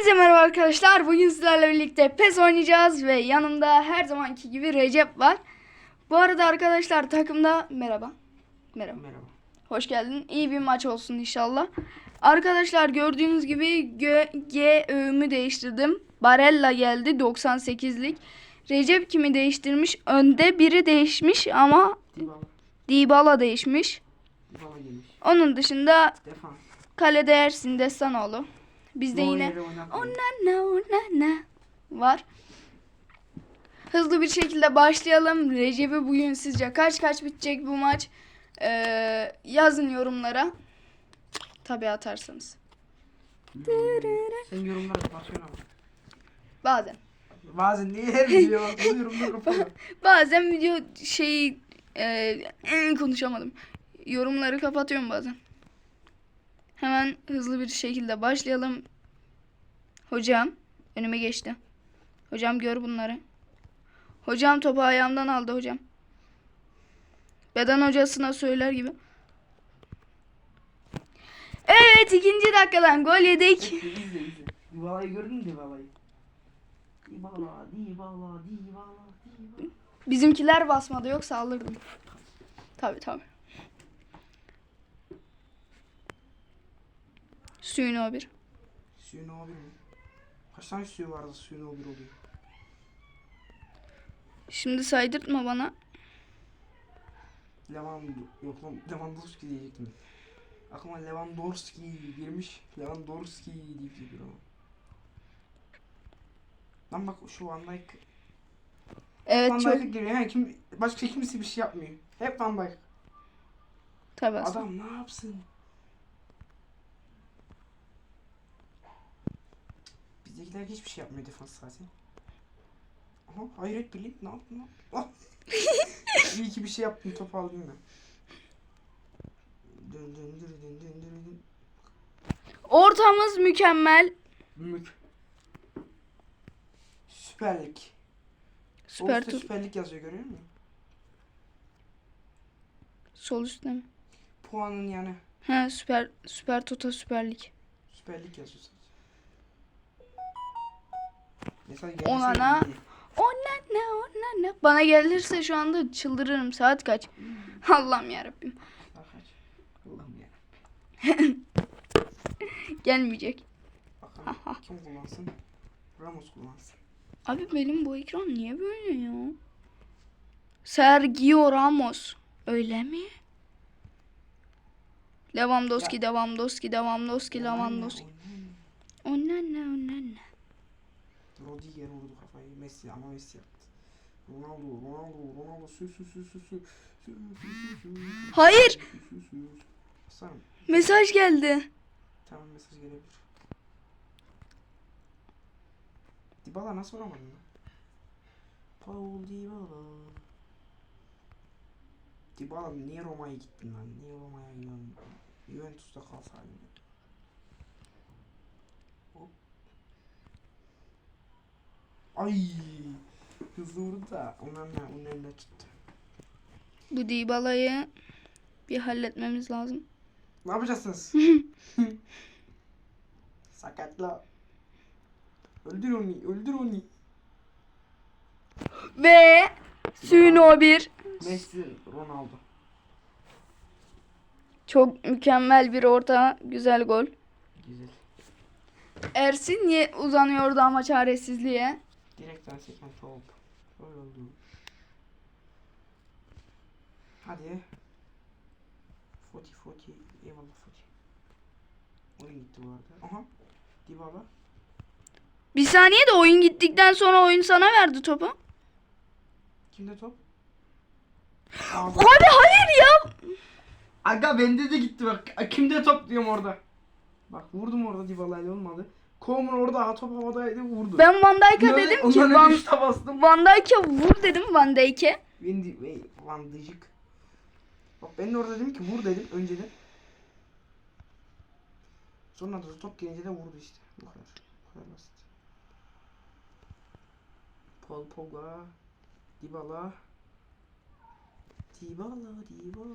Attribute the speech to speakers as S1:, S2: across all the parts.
S1: Hepinize merhaba arkadaşlar. Bugün sizlerle birlikte PES oynayacağız ve yanımda her zamanki gibi Recep var. Bu arada arkadaşlar takımda merhaba. Merhaba.
S2: Merhaba.
S1: Hoş geldin. İyi bir maç olsun inşallah. Arkadaşlar gördüğünüz gibi G, G öğümü değiştirdim. Barella geldi 98'lik. Recep kimi değiştirmiş? Önde biri değişmiş ama
S2: Dybala.
S1: Dybala değişmiş.
S2: Dybala.
S1: Onun dışında
S2: Defans.
S1: kalede Ersin Destanoğlu. Bizde yine. Ona na ona na var. Hızlı bir şekilde başlayalım. Recep'i bugün sizce kaç kaç bitecek bu maç? Ee, yazın yorumlara. Tabi atarsanız.
S2: Sen yorumları kapatıyorsun ama.
S1: Bazen.
S2: Bazen niye her video yorumları kapatıyor.
S1: Bazen video şeyi e, konuşamadım. Yorumları kapatıyorum bazen. Hemen hızlı bir şekilde başlayalım. Hocam önüme geçti. Hocam gör bunları. Hocam topu ayağımdan aldı hocam. Beden hocasına söyler gibi. Evet ikinci dakikadan gol yedik.
S2: Dybala'yı gördün mü Dybala.
S1: Bizimkiler basmadı yoksa alırdım. Tabi tabi. Suyun o bir.
S2: Suyun o bir mi? Kaç tane suyu vardı suyun o bir oluyor?
S1: Şimdi saydırtma bana.
S2: Levan yok lan Lewandowski diyecektim. Aklıma Lewandowski girmiş. Lewandowski deyip geliyor ama. Lan bak şu Van Dijk.
S1: Evet
S2: Van
S1: çok
S2: Dijk'a giriyor. Yani kim, başka kimse bir şey yapmıyor. Hep Van Dijk.
S1: tabi aslında.
S2: Adam ne yapsın? Bizdekiler hiçbir şey yapmıyor defans zaten. Aha hayret bilin ne yaptın lan? Ah! İyi ki bir şey yaptım topu aldım ben. Dön dön dön dön dön dön dön.
S1: Ortamız mükemmel.
S2: Mük. Süper Lig.
S1: Süper
S2: Üstte
S1: tut.
S2: Süper Lig yazıyor görüyor musun?
S1: Sol üstte mi?
S2: Puanın yanı.
S1: He süper süper tota süper lig.
S2: Süper Lig yazıyor sadece. Mesaj
S1: Ona
S2: gelirse
S1: na-
S2: iyi.
S1: O ne ne o ne ne. Bana gelirse şu anda çıldırırım. Saat kaç? Allah'ım yarabbim.
S2: Allah'ım ya.
S1: Gelmeyecek.
S2: Bakalım kim kullansın? Ramos kullansın.
S1: Abi benim bu ekran niye böyle ya? Sergio Ramos. Öyle mi? Lewandowski, Lewandowski, Lewandowski, Lewandowski. O ne ne o ne ne.
S2: Rodiger vurdu kafayı. Messi ama Messi yaptı. Ronaldo, Ronaldo, Ronaldo sü sü sü sü sü. Sü, sü, sü, sü, sü.
S1: Hayır.
S2: Aslanım.
S1: Mesaj geldi.
S2: Tamam mesaj gelebilir. Dybala nasıl vuramadın lan? Paul Dybala. Dybala niye Roma'ya gittin lan? Niye Roma'ya gidiyorsun? Juventus'ta kalsaydın. Hop. Ay! Hızlı vurdu da onlarla onlarla tuttu.
S1: Bu Dybala'yı bir halletmemiz lazım.
S2: Ne yapacaksınız? Sakatla. Öldür onu, öldür onu.
S1: Ve suyun o bir.
S2: Messi, Ronaldo.
S1: Çok mükemmel bir orta. Güzel gol.
S2: Güzel.
S1: Ersin niye uzanıyordu ama çaresizliğe.
S2: Direkten seken top. Böyle oldu. Hadi. Foti Foti. Eyvallah Foti. Oyun gitti bu arada. Aha. Dybala.
S1: Bir saniye de oyun gittikten sonra oyun sana verdi topu.
S2: Kimde top?
S1: Abi hayır ya.
S2: Aga bende de gitti bak. Kimde top diyorum orada. Bak vurdum orada Dybala'yla olmadı. Koman orada ha, top havadaydı vurdu.
S1: Ben Van Dijk'a dedim ki
S2: ondan
S1: Van,
S2: şuta bastım.
S1: Van Dijk'e vur dedim Van Dijk'e.
S2: Ve Van Dijk. Bak ben de orada dedim ki vur dedim önceden. Sonra da top gelince de vurdu işte. Bu kadar. Bu kadar basit. Paul Pogba. Dybala. Dybala, Dybala.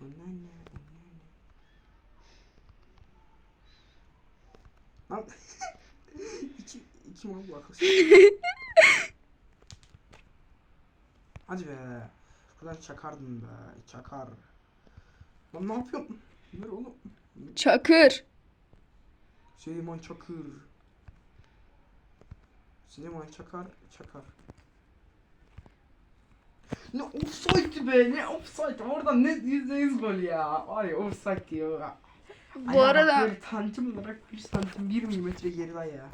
S2: Ondan ne? Ondan ne? Lan. iki, iki mal bakış. Hadi be. Buradan çakardım be. Çakar. Lan ne yapıyorsun? Ver oğlum.
S1: Çakır.
S2: Süleyman Çakır. Süleyman Çakar, Çakar. Ne offside'di be, ne offside. Oradan ne yüzde yüz gol ya. Ya offside diyor.
S1: Bu
S2: Ayağa bak
S1: arada
S2: Böyle santim olarak bir santim, bir milimetre geride ya.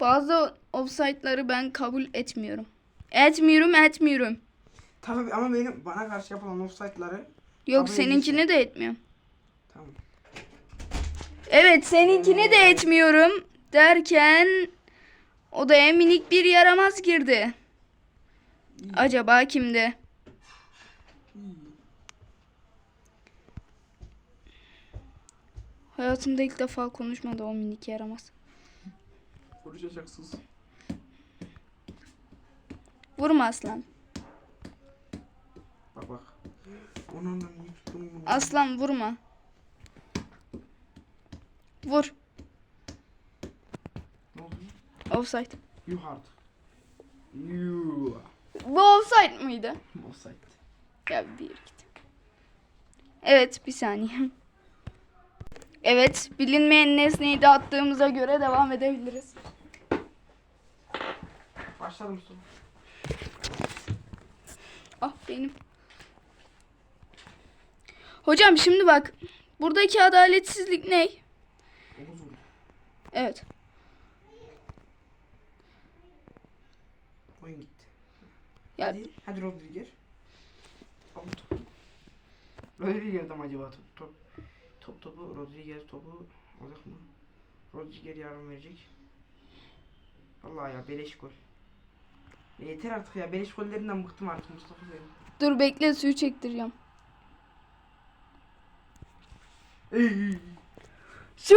S1: bazı offside'ları ben kabul etmiyorum. Etmiyorum, etmiyorum.
S2: Tabii ama benim bana karşı yapılan offside'ları
S1: Yok
S2: Kabul
S1: seninkini de etmiyorum.
S2: tamam.
S1: Evet seninkini de etmiyorum derken odaya minik bir yaramaz girdi. Acaba kimdi?
S2: iyi.
S1: Hayatımda ilk defa konuşmadı o minik yaramaz.
S2: Konuşacaksınız.
S1: Vurma aslan.
S2: Bak bak. Onun da niye tuttuğunu bunu.
S1: Aslan vurma. Vur.
S2: Ne oldu?
S1: Offside.
S2: Yuh artık. Yuh.
S1: Bu offside mıydı?
S2: Offside.
S1: Ya bir git. Evet bir saniye. Evet bilinmeyen nesneyi de attığımıza göre devam edebiliriz.
S2: Başladım sonra.
S1: Ah benim. Hocam şimdi bak. Buradaki adaletsizlik ne? Evet.
S2: Oyun gitti.
S1: Ya
S2: Hadi, hadi Rodriguez. Al bu topu. Rodriguez'de mi acaba top? Top, top topu, Rodriguez topu alacak mı? Rodriguez yardım verecek. Vallahi ya beleş gol. Ya yeter artık ya beleş gollerinden bıktım artık Mustafa senin.
S1: dur bekle suyu çektireceğim.
S2: Ey.
S1: Su!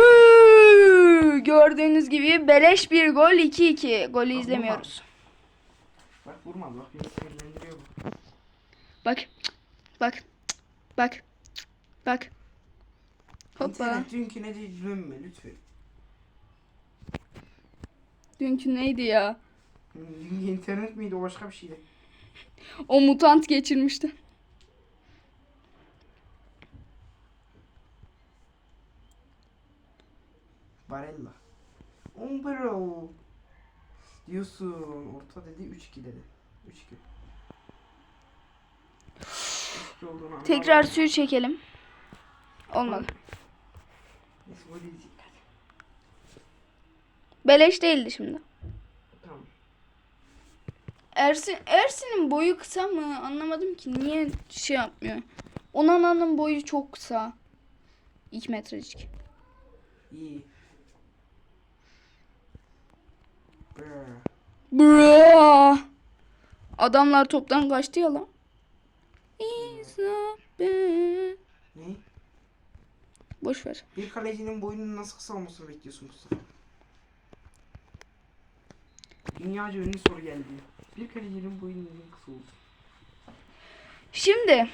S1: Gördüğünüz gibi beleş bir gol 2-2. Golü
S2: Bak,
S1: izlemiyoruz.
S2: Bak vurmadı bak beni sinirlendiriyor bu.
S1: Bak. Bak. Bak. Bak. Hoppa.
S2: İnternet dünküne de dönme lütfen.
S1: Dünkü neydi ya?
S2: Dünkü internet miydi o başka bir şeydi.
S1: O mutant geçirmişti.
S2: Barella. Umbro. Diyorsun. Orta dedi 3-2 dedi. 3-2. 3-2 olduğunu anlamadım.
S1: Tekrar suyu çekelim. Olmadı.
S2: Neyse gol yiyecek. Hadi.
S1: Beleş değildi şimdi.
S2: Tamam.
S1: Ersin Ersin'in boyu kısa mı? Anlamadım ki. Niye şey yapmıyor? Onana'nın boyu çok kısa. 2 metrecik.
S2: İyi.
S1: Bra. Adamlar toptan kaçtı ya lan.
S2: Ne?
S1: Boş ver.
S2: Bir kalecinin boyunun nasıl kısa olmasını bekliyorsun Mustafa? Dünyaca ünlü soru geldi. Bir kalecinin boyunun neden kısa olsun?
S1: Şimdi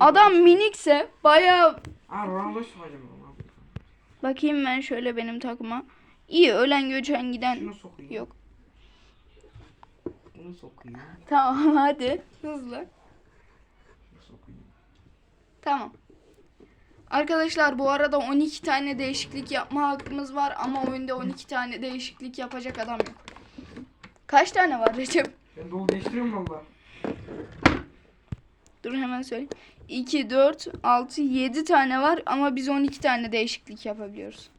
S1: adam minikse bayağı
S2: Aa Ronaldo sokacağım Ronaldo.
S1: bakayım ben şöyle benim takıma. İyi ölen göçen giden
S2: Şunu sokayım.
S1: yok.
S2: Bunu sokayım.
S1: Tamam hadi hızlı.
S2: Şunu sokayım.
S1: Tamam. Arkadaşlar bu arada 12 tane değişiklik yapma hakkımız var ama oyunda 12 tane değişiklik yapacak adam yok. Kaç tane var Recep?
S2: Ben dolu değiştiriyorum valla.
S1: Dur hemen söyleyeyim. 2, 4, 6, 7 tane var ama biz 12 tane değişiklik yapabiliyoruz.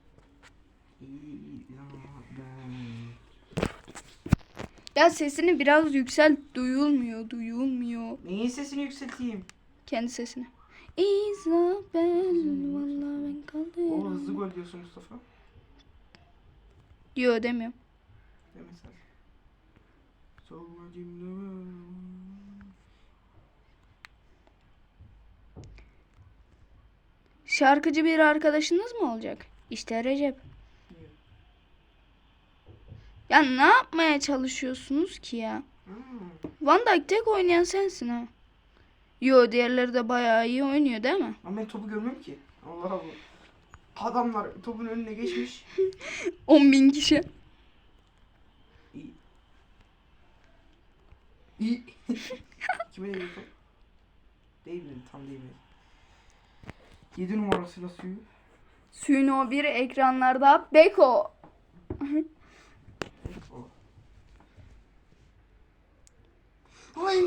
S1: Ya sesini biraz yüksel. Duyulmuyor, duyulmuyor.
S2: Neyin sesini yükselteyim?
S1: Kendi sesini. Isabel, vallahi ben kaldım.
S2: O hızlı gol diyorsun Mustafa.
S1: Diyor demiyorum.
S2: Deme sen. Sorma cimri.
S1: Şarkıcı bir arkadaşınız mı olacak? İşte Recep. Ya ne yapmaya çalışıyorsunuz ki ya?
S2: Hmm.
S1: Van Dijk tek oynayan sensin ha. Yo diğerleri de bayağı iyi oynuyor değil mi?
S2: Ama ben topu görmüyorum ki. Allah Allah. Adamlar topun önüne geçmiş.
S1: 10 bin kişi.
S2: İyi. İyi. Kime değdi top? Değmedi tam değmedi. 7 numarasıyla suyu.
S1: Suno 1 ekranlarda Beko.
S2: O. Ay,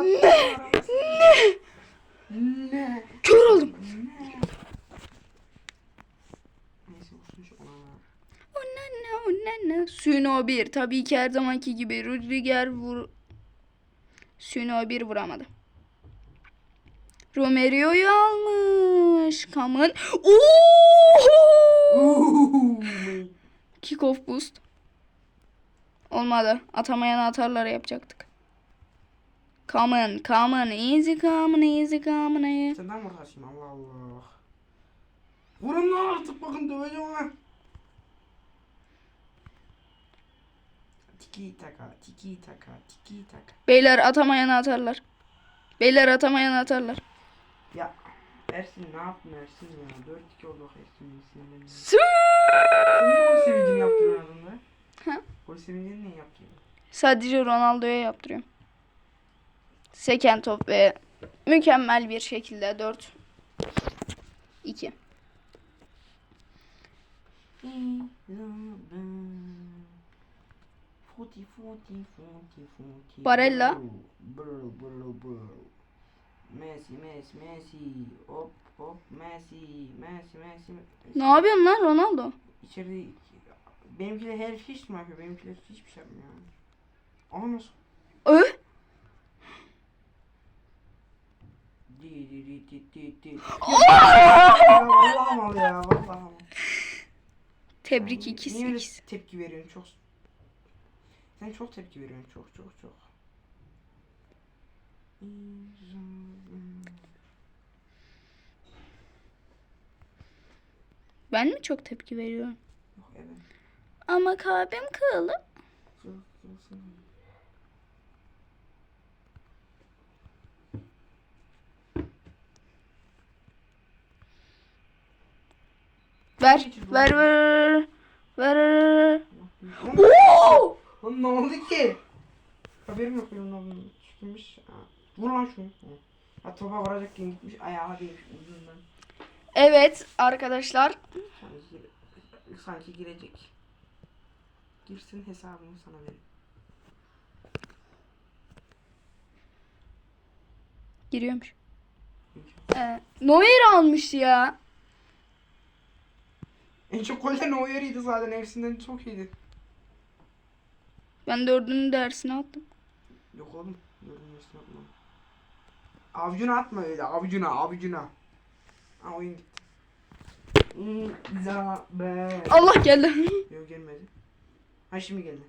S2: ne?
S1: Ne?
S2: Ne?
S1: Kör oldum. Onana onana. Suno 1 tabii ki her zamanki gibi Rudiger vur. Suno 1 vuramadı. Romerio'yu almış. Kamın. Oo!
S2: Uuuu.
S1: Kick off boost. Olmadı. Atamayan atarları yapacaktık. Come on, come on, easy come on, easy come on. easy.
S2: Senden mi uğraşayım Allah Allah. Vurun lan artık bakın döveceğim ha. Tiki taka, tiki taka, tiki taka.
S1: Beyler atamayan atarlar. Beyler atamayan atarlar.
S2: Ya Ersin ne yaptın Ersin ya? 4-2 oldu bak Ersin sinirlendim.
S1: Sü!
S2: Sen niye gol sevincini yaptırıyorsun adamda?
S1: Ha?
S2: Gol sevincini niye yaptırıyorsun?
S1: Sadece Ronaldo'ya yaptırıyorum. Seken top ve mükemmel bir şekilde 4 2.
S2: Futi futi futi futi.
S1: Barella.
S2: Messi Messi Messi. Hop hop Messi Messi Messi.
S1: Ne yapıyorsun lan Ronaldo?
S2: İçeride benimkiler her hiç mi yapıyor? Benimkiler hiçbir şey yapmıyor. Ama nasıl?
S1: Ö?
S2: Ya vallahi mal ya vallahi mal.
S1: Tebrik
S2: Niye
S1: 2
S2: öyle
S1: 8.
S2: tepki veriyorsun çok. Sen çok tepki veriyorsun çok çok çok.
S1: Ben mi çok tepki veriyorum?
S2: Yok evet.
S1: Ama kalbim kırıldı.
S2: Çok çok
S1: Ver, ver, ver, ver, ver.
S2: Lan,
S1: Oo!
S2: lan ne oldu ki? Haberim yok benim abim çıkmış. Vur lan şunu. Ha. Topa vuracakken gitmiş ayağa değmiş ucundan.
S1: Evet arkadaşlar.
S2: Sanki, sanki girecek. Girsin hesabını sana verin.
S1: Giriyormuş. Ee, Neuer almış ya.
S2: En çok gol de Neuer'iydi zaten. Hepsinden çok iyiydi.
S1: Ben dördünün dersini attım.
S2: Yok oğlum. Görünmesini atma. Avcuna atma öyle. Avcuna, avcuna. Ha oyun gitti. İzabe.
S1: Allah geldi.
S2: Yok gelmedi. Ha şimdi geldi.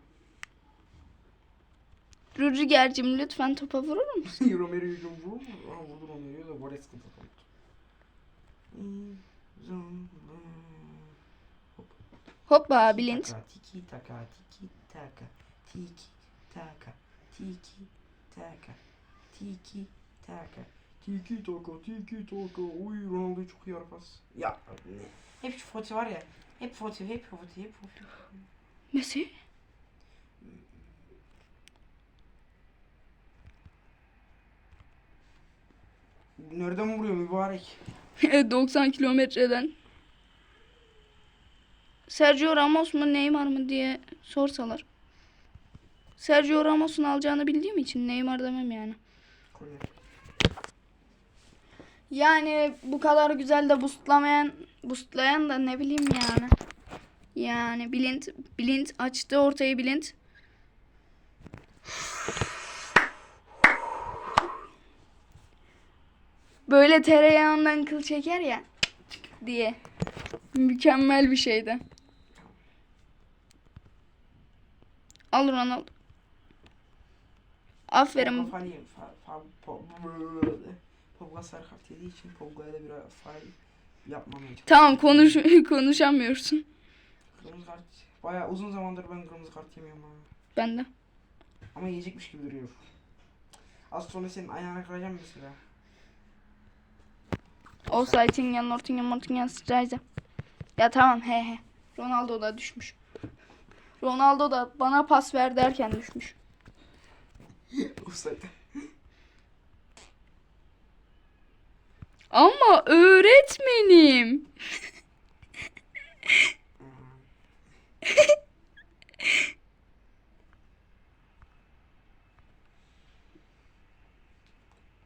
S1: Rüdiger'cim lütfen topa vurur musun?
S2: Romero'yu vurdu mu? Ha vurdu Romero'yu da sıkıntı oldu. İzabe.
S1: Hoppa.
S2: Taka, Tiki taka, tiki taka, tiki taka, tiki taka, tiki taka, tiki taka, tiki taka. Uy Ronaldo çok iyi pas. Ya? Hep şu foto var ya. Hep foto, hep foto, hep foto.
S1: Messi?
S2: Nereden vuruyor mübarek?
S1: 90 kilometreden. Sergio Ramos mu Neymar mı diye sorsalar. Sergio Ramos'un alacağını bildiğim için Neymar demem yani. Yani bu kadar güzel de boostlamayan, boostlayan da ne bileyim yani. Yani Blind, Blind açtı ortayı Blind. Böyle tereyağından kıl çeker ya diye. Mükemmel bir şeydi. Al Ronaldo. Aferin.
S2: Pogba faal, fa, fa, po, Pogba sarı kart yediği için Pogba'ya da bir faal yapmamaya çalışıyorum.
S1: Tamam konuş konuşamıyorsun.
S2: Kırmızı kart. Bayağı uzun zamandır ben kırmızı kart yemiyorum abi.
S1: Ben de.
S2: Ama yiyecekmiş gibi duruyor. Az sonra senin ayağını kıracağım mesela.
S1: Offside, Tingen, Nottingham, Nottingham, Strize. Ya tamam he he. Ronaldo da düşmüş. Ronaldo da bana pas ver derken düşmüş.
S2: Offside.
S1: Ama öğretmenim.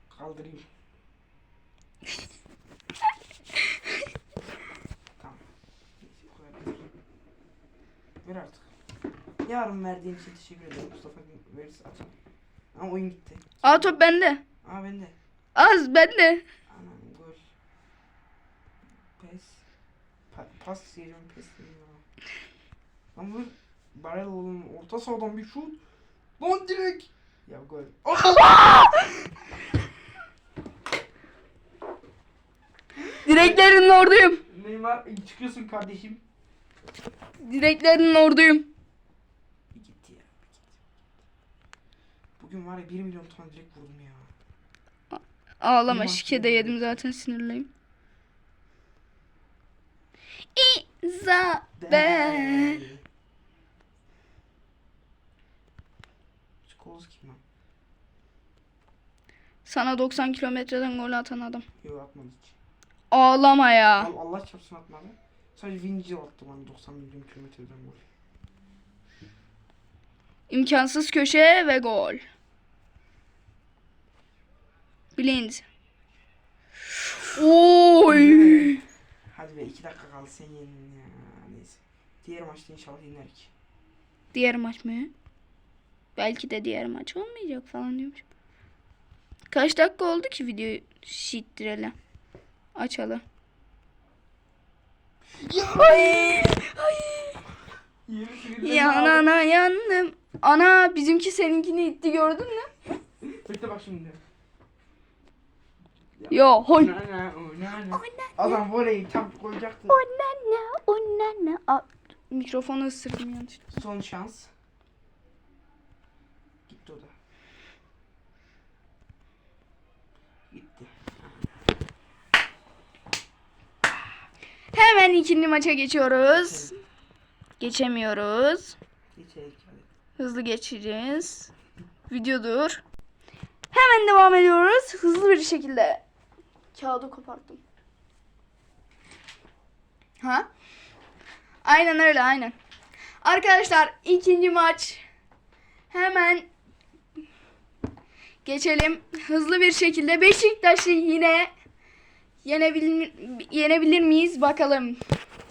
S2: Kaldırayım. tamam. Ver artık. Yarın verdiğin için teşekkür ederim Mustafa. Verirse atın. Ama oyun gitti.
S1: Aa top bende.
S2: Aa bende.
S1: Az bende.
S2: Anam gol. Pes. Pa pas yerim pes yerim ama. Lan bu Barel oğlum orta sahadan bir şut. Lan direkt. Ya gol.
S1: Direklerin oradayım.
S2: Neymar çıkıyorsun kardeşim.
S1: Direklerin oradayım.
S2: Bir gitti ya. Bir gitti. Bugün var ya 1 milyon tane direkt vurdum ya.
S1: Ağlama şike de yedim zaten sinirliyim. İzabel.
S2: Kim lan?
S1: Sana 90 kilometreden gol atan adam.
S2: Yok atmadı hiç.
S1: Ağlama ya.
S2: Al Allah çarpsın atmadı. Sadece Vinci attı bana 90 milyon kilometreden gol.
S1: İmkansız köşe ve gol. Blind. Oy.
S2: Hadi be 2 dakika kaldı sen yenin ya. Neyse. Diğer maçta inşallah yenerik.
S1: Diğer maç mı? Belki de diğer maç olmayacak falan diyormuş. Kaç dakika oldu ki videoyu şittirelim. Açalım. Ay, ay. Yanana yandım. Ana bizimki seninkini itti gördün mü?
S2: Bekle bak şimdi.
S1: Yo hoy.
S2: Nana, o nana. Adam voleyi tam koyacaktı.
S1: Onana onana. Aa, mikrofonu ısırdım yanlış.
S2: Son şans. Gitti o da. Gitti.
S1: Hemen ikinci maça geçiyoruz. Geçemiyoruz.
S2: Geçelim.
S1: Hızlı geçeceğiz. Video dur. Hemen devam ediyoruz. Hızlı bir şekilde. Kağıdı koparttım. Ha? Aynen öyle aynen. Arkadaşlar ikinci maç. Hemen geçelim. Hızlı bir şekilde Beşiktaş'ı yine yenebilir, yenebilir miyiz bakalım.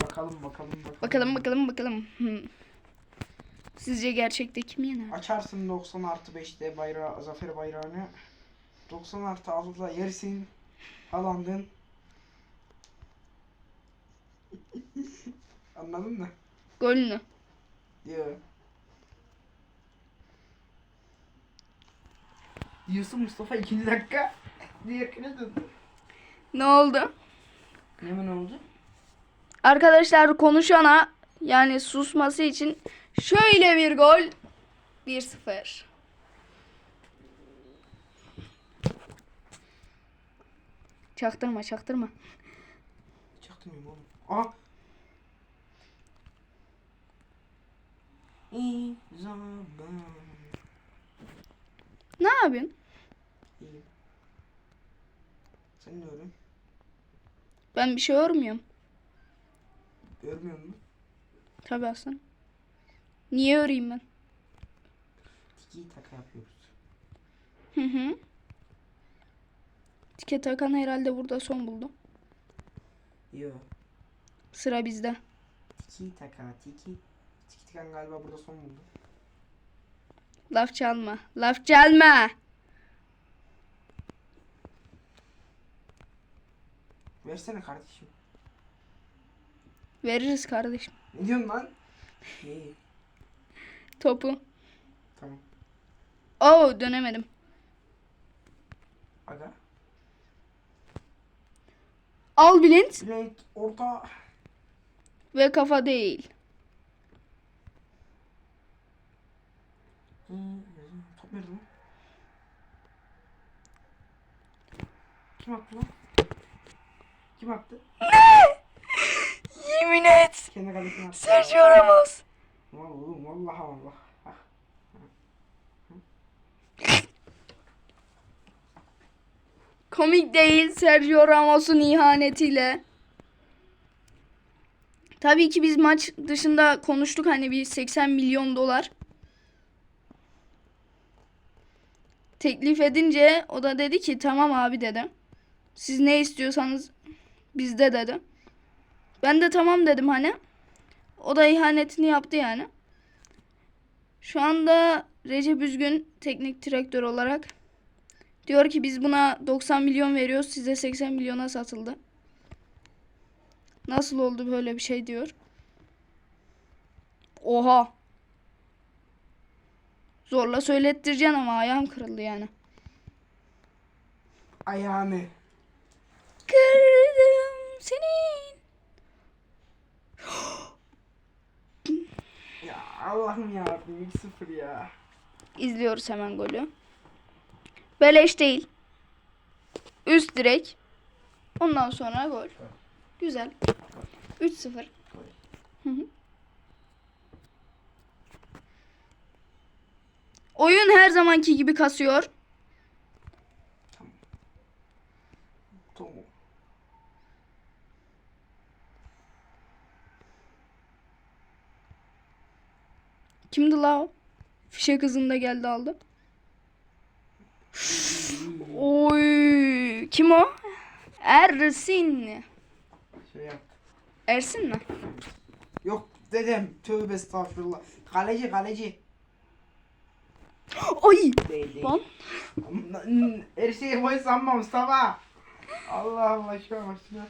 S2: Bakalım bakalım bakalım.
S1: Bakalım bakalım bakalım. Hmm. Sizce gerçekte kim yener?
S2: Açarsın 90 artı 5'te bayrağı, zafer bayrağını. 90 artı 6'da yersin. Alandın. Anladın mı?
S1: Golünü.
S2: Diyor. Diyorsun Mustafa ikinci dakika. Diğerkine döndü.
S1: Ne oldu?
S2: Ne mi ne oldu?
S1: Arkadaşlar konuşana yani susması için şöyle bir gol 1-0. Çaktırma çaktırma.
S2: Çaktırmıyorum oğlum. Aha. İyi zaman.
S1: Ne yapıyorsun?
S2: İyi. Sen ne öğren?
S1: Ben bir şey örmüyorum.
S2: Görmüyor musun?
S1: Tabii aslan. Niye öreyim ben?
S2: Tiki taka yapıyoruz.
S1: Hı hı. Tike takan herhalde burada son buldu.
S2: Yo.
S1: Sıra bizde.
S2: Tiki taka tiki. Tiki takan galiba burada son buldu.
S1: Laf çalma. Laf çalma.
S2: Versene kardeşim.
S1: Veririz kardeşim.
S2: Ne diyorsun lan? İyi.
S1: Topu.
S2: Tamam.
S1: Oo dönemedim.
S2: Aga.
S1: Al Bülent.
S2: Bülent orta.
S1: Ve kafa değil.
S2: Top nerede lan? Kim attı lan? Kim attı?
S1: Yemin
S2: kendi kalesine attı.
S1: Sergio Ramos.
S2: Vallahi vallahi vallahi. Ah.
S1: Komik değil Sergio Ramos'un ihanetiyle. Tabii ki biz maç dışında konuştuk hani bir 80 milyon dolar. Teklif edince o da dedi ki tamam abi dedi. Siz ne istiyorsanız bizde dedi. Ben de tamam dedim hani. O da ihanetini yaptı yani. Şu anda Recep Üzgün teknik direktör olarak Diyor ki biz buna 90 milyon veriyoruz size 80 milyona satıldı. Nasıl oldu böyle bir şey diyor. Oha. Zorla söylettireceksin ama ayağım kırıldı yani.
S2: Ayağını.
S1: Kırdım senin.
S2: Ya Allah'ım ya 2-0 ya.
S1: İzliyoruz hemen golü. Beleş değil. Üst direk. Ondan sonra gol. Güzel. 3-0. Hı hı. Oyun her zamanki gibi kasıyor. Kimdi la o? Fişek hızında geldi aldı. Oy, kim o? Ersin.
S2: Şey yaptı.
S1: Ersin mi?
S2: Yok dedem tövbe estağfurullah. Kaleci kaleci.
S1: Ay.
S2: Değil değil.
S1: Lan.
S2: Her şeyi koy sanma Mustafa. Allah Allah şu an başına.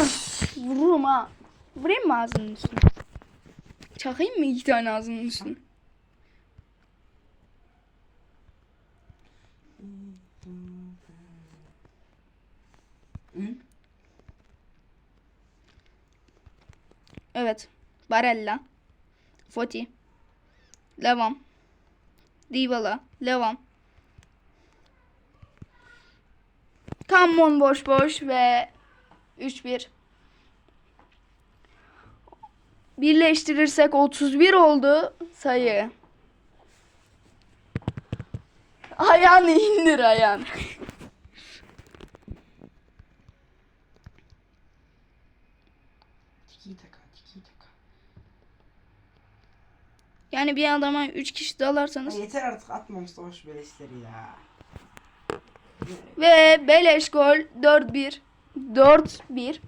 S1: Öf, Vururum ha. Vurayım mı ağzının üstüne? Çakayım mı iki tane ağzının üstüne?
S2: Hı?
S1: Evet. Barella. Foti. Levan. Dybala. Levan. Come on boş boş ve 3-1. Birleştirirsek 31 oldu sayı. Ayağını indir ayağını.
S2: Tiki taka tiki taka.
S1: Yani bir adama 3 kişi dalarsanız
S2: Ya yeter artık atma Mustafa şu beleşleri ya.
S1: Ve beleş gol 4-1. 4-1.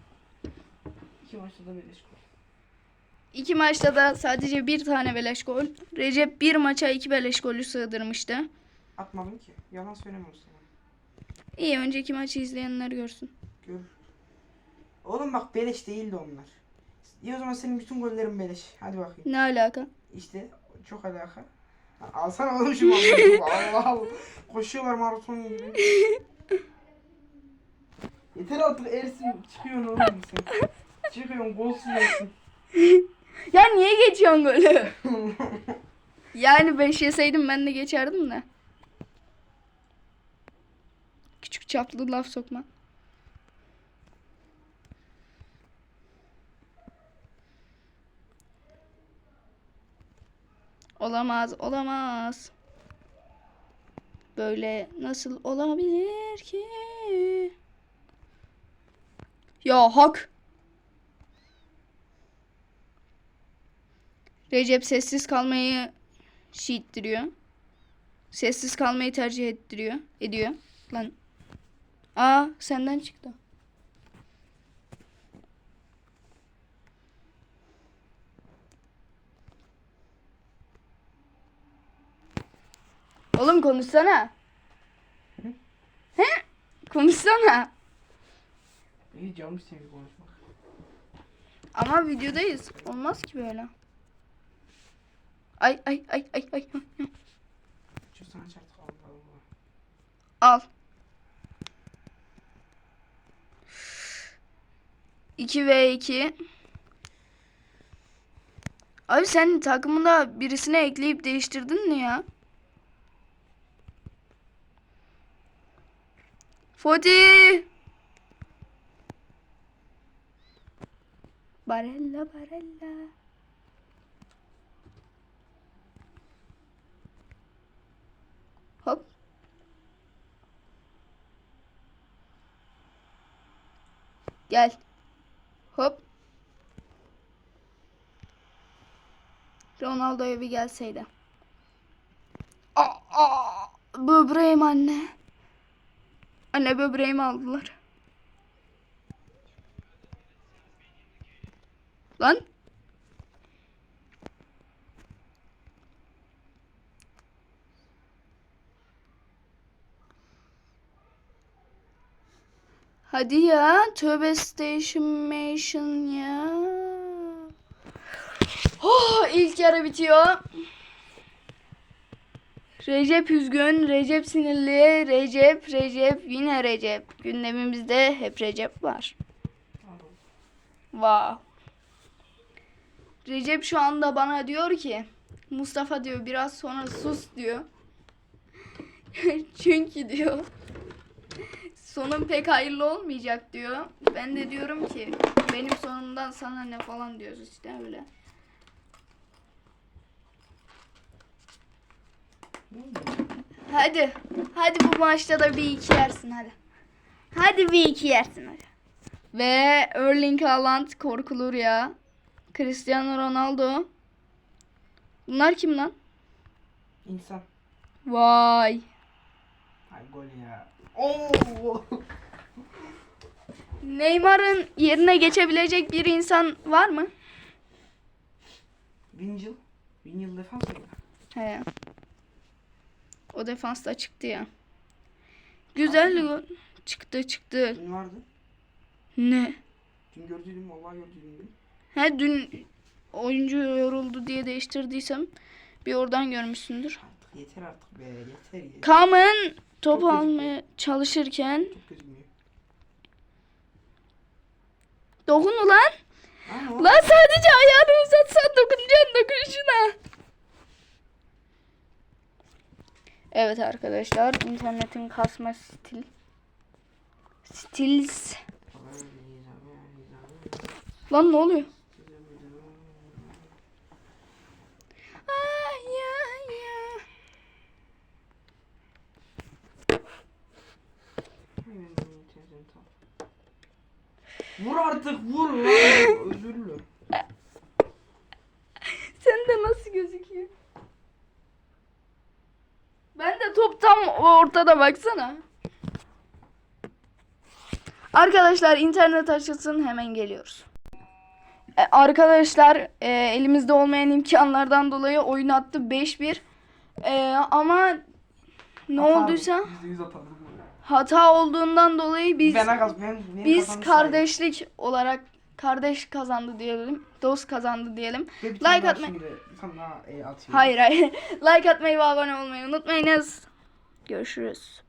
S2: İki maçta da beleş gol.
S1: İki maçta da sadece bir tane beleş gol. Recep bir maça iki beleş golü sığdırmıştı.
S2: Atmadım ki. Yalan söyleme Mustafa.
S1: İyi önceki maçı izleyenler görsün.
S2: Gör. Oğlum bak beleş değildi onlar. İyi o zaman senin bütün gollerin beleş. Hadi bakayım.
S1: Ne alaka?
S2: İşte çok alaka. Ha, Alsana oğlum şu mantığı. Allah Allah. Koşuyorlar maraton gibi. Yeter artık Ersin çıkıyorsun oğlum sen. Çıkıyorsun golsüz Ersin.
S1: Ya niye geçiyorsun golü? yani 5 yeseydim ben de geçerdim de. Küçük çaplı laf sokma. Olamaz, olamaz. Böyle nasıl olabilir ki? Ya hak. Recep sessiz kalmayı şey. Sessiz kalmayı tercih ettiriyor. Ediyor. Lan. Aa senden çıktı. Oğlum konuşsana. He? Konuşsana.
S2: İyi canım istemiyor konuşmak.
S1: Ama videodayız. Olmaz ki böyle. Ay ay ay ay ay.
S2: Artık Allah Allah.
S1: Al. 2 ve 2. Abi sen takımında birisine ekleyip değiştirdin mi ya? Foti. Barella Barella. Hop. Gel. Hop. Ronaldo'ya bir gelseydi. Aa, aa, böbreğim anne. Anne böbreğimi aldılar. Lan. Hadi ya. Tövbe station ya. Oh, ilk yarı bitiyor. Recep üzgün, Recep sinirli, Recep, Recep, yine Recep. Gündemimizde hep Recep var. Wow. Recep şu anda bana diyor ki Mustafa diyor biraz sonra sus diyor. Çünkü diyor sonun pek hayırlı olmayacak diyor. Ben de diyorum ki benim sonumdan sana ne falan diyoruz işte öyle. Hadi. Hadi bu maçta da bir iki yersin hadi. Hadi bir iki yersin hadi. Ve Erling Haaland korkulur ya. Cristiano Ronaldo. Bunlar kim lan?
S2: İnsan.
S1: Vay.
S2: Ay gol ya. Oo.
S1: Neymar'ın yerine geçebilecek bir insan var mı?
S2: Bin yıl defans mı?
S1: He. O defansta çıktı ya. Güzel gol. Çıktı çıktı.
S2: Dün vardı.
S1: Ne?
S2: Dün gördüydüm vallahi gördüydüm.
S1: He dün oyuncu yoruldu diye değiştirdiysem bir oradan görmüşsündür.
S2: Artık yeter artık be yeter yeter.
S1: Kamen topu
S2: Çok
S1: almaya çalışırken
S2: Çok gözükmüyor.
S1: dokun ulan. Lan sadece ayağını uzatsan dokunacaksın dokun şuna. Evet arkadaşlar internetin kasma stil. Stils. Lan ne oluyor?
S2: Vur artık vur lan. Özürlü.
S1: Sen de nasıl gözüküyor? Ben de top ortada baksana. Arkadaşlar internet açılsın hemen geliyoruz. E, arkadaşlar e, elimizde olmayan imkanlardan dolayı oyun attı 5-1. E, ama ne olduysa
S2: %100 atardım.
S1: hata olduğundan dolayı biz
S2: Ben ben benim
S1: biz kardeşlik olarak kardeş kazandı diyelim. Dost kazandı diyelim. like atmayı
S2: e.
S1: Hayır hayır. like atmayı ve abone olmayı unutmayınız. 也是四